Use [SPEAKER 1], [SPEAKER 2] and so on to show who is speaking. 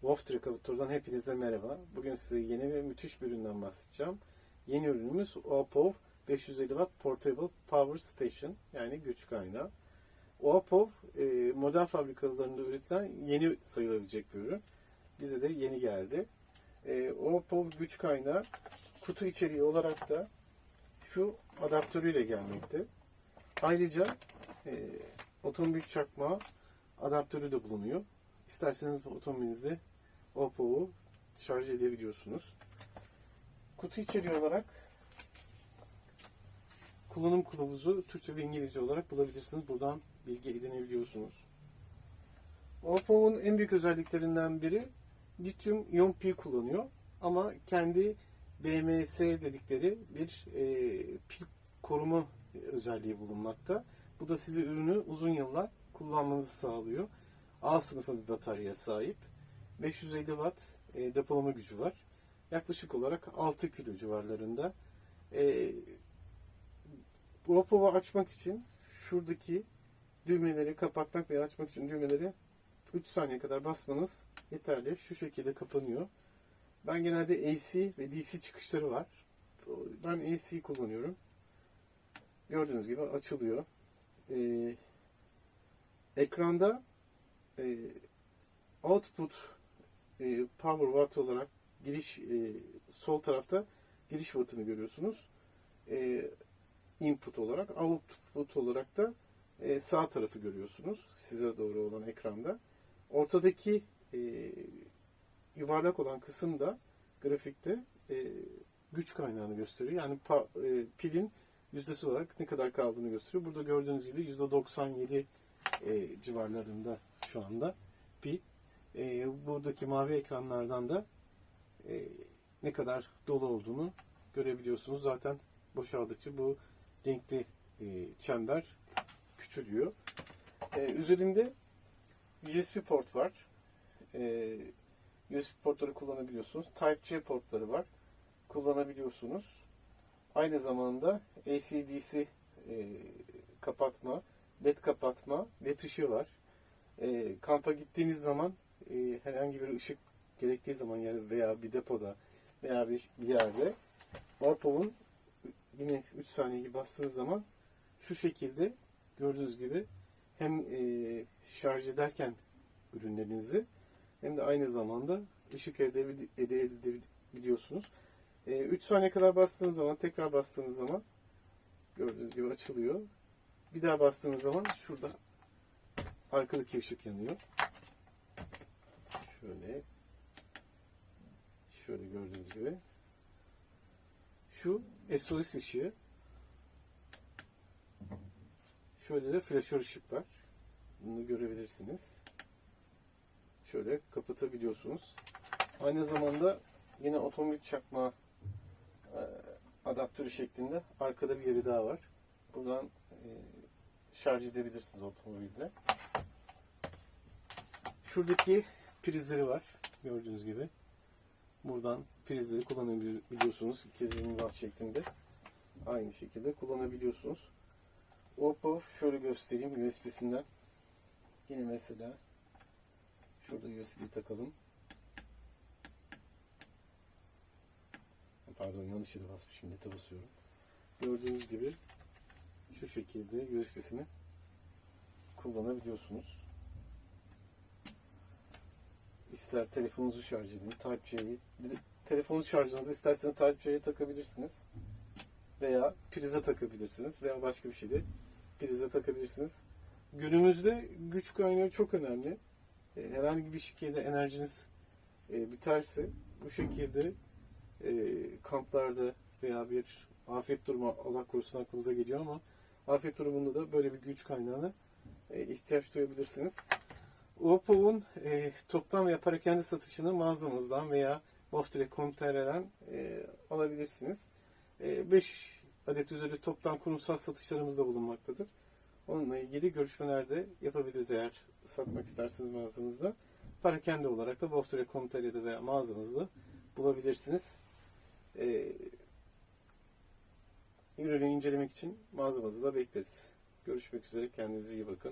[SPEAKER 1] Wolf Trekavatör'den hepinize merhaba. Bugün size yeni ve müthiş bir üründen bahsedeceğim. Yeni ürünümüz OPPO 550 Watt Portable Power Station yani güç kaynağı. OPPO e, model fabrikalarında üretilen yeni sayılabilecek bir ürün. Bize de yeni geldi. E, OPPO güç kaynağı kutu içeriği olarak da şu adaptörüyle gelmekte. Ayrıca e, otomobil çakmağı adaptörü de bulunuyor. İsterseniz bu otomobilinizde Oppo'yu şarj edebiliyorsunuz. Kutu içeriği olarak kullanım kılavuzu Türkçe ve İngilizce olarak bulabilirsiniz. Buradan bilgi edinebiliyorsunuz. Oppo'nun en büyük özelliklerinden biri lityum iyon pil kullanıyor. Ama kendi BMS dedikleri bir e, pil koruma özelliği bulunmakta. Bu da sizi ürünü uzun yıllar kullanmanızı sağlıyor. A sınıfı bir bataryaya sahip. 550 watt e, depolama gücü var. Yaklaşık olarak 6 kilo civarlarında. E, GoPro'yu açmak için şuradaki düğmeleri kapatmak veya açmak için düğmeleri 3 saniye kadar basmanız yeterli. Şu şekilde kapanıyor. Ben genelde AC ve DC çıkışları var. Ben AC kullanıyorum. Gördüğünüz gibi açılıyor. Ee, ekranda e, output e, power watt olarak giriş e, sol tarafta giriş wattını görüyorsunuz. E, input olarak output olarak da e, sağ tarafı görüyorsunuz. Size doğru olan ekranda. Ortadaki e, yuvarlak olan kısım da grafikte e, güç kaynağını gösteriyor. Yani pa, e, pilin yüzdesi olarak ne kadar kaldığını gösteriyor. Burada gördüğünüz gibi %97 e, civarlarında şu anda pil. E, buradaki mavi ekranlardan da e, ne kadar dolu olduğunu görebiliyorsunuz. Zaten boşaldıkça bu renkli e, çember küçülüyor. E, üzerinde USB port var. E, USB portları kullanabiliyorsunuz. Type-C portları var. Kullanabiliyorsunuz. Aynı zamanda AC-DC e, kapatma, led kapatma, led ışığı var. E, kampa gittiğiniz zaman e, herhangi bir ışık gerektiği zaman yani veya bir depoda veya bir, bir yerde Orpov'un yine 3 saniye gibi bastığınız zaman şu şekilde gördüğünüz gibi hem e, şarj ederken ürünlerinizi hem de aynı zamanda ışık elde edebiliyorsunuz. 3 saniye kadar bastığınız zaman tekrar bastığınız zaman gördüğünüz gibi açılıyor. Bir daha bastığınız zaman şurada arkadaki ışık yanıyor. Şöyle şöyle gördüğünüz gibi şu SOS ışığı şöyle de flaşör ışık var. Bunu görebilirsiniz. Şöyle kapatabiliyorsunuz. Aynı zamanda yine otomobil çakma e, adaptörü şeklinde arkada bir yeri daha var. Buradan e, şarj edebilirsiniz otomobilde. Şuradaki prizleri var. Gördüğünüz gibi. Buradan prizleri kullanabiliyorsunuz. 220 watt şeklinde. Aynı şekilde kullanabiliyorsunuz. Oppo şöyle göstereyim USB'sinden. Yine mesela şurada USB takalım. Pardon yanlış yere basmışım. Nete basıyorum. Gördüğünüz gibi şu şekilde USB'sini kullanabiliyorsunuz. İster telefonunuzu şarj edin, Type-C'yi telefonu şarjınızı isterseniz Type-C'ye takabilirsiniz. Veya prize takabilirsiniz. Veya başka bir şeyde prize takabilirsiniz. Günümüzde güç kaynağı çok önemli. E, herhangi bir şekilde enerjiniz e, biterse bu şekilde e, kamplarda veya bir afet durumu Allah korusun aklımıza geliyor ama afet durumunda da böyle bir güç kaynağına ihtiyaç duyabilirsiniz. Oppo'nun e, toptan veya parakende satışını mağazamızdan veya Boftre.com.tr'den e, alabilirsiniz. 5 e, adet üzeri toptan kurumsal satışlarımız da bulunmaktadır. Onunla ilgili görüşmelerde yapabiliriz eğer satmak isterseniz mağazanızda. Parakende olarak da Boftre.com.tr'de veya mağazamızda bulabilirsiniz. E, ürünü incelemek için mağazamızı da bekleriz. Görüşmek üzere. Kendinize iyi bakın.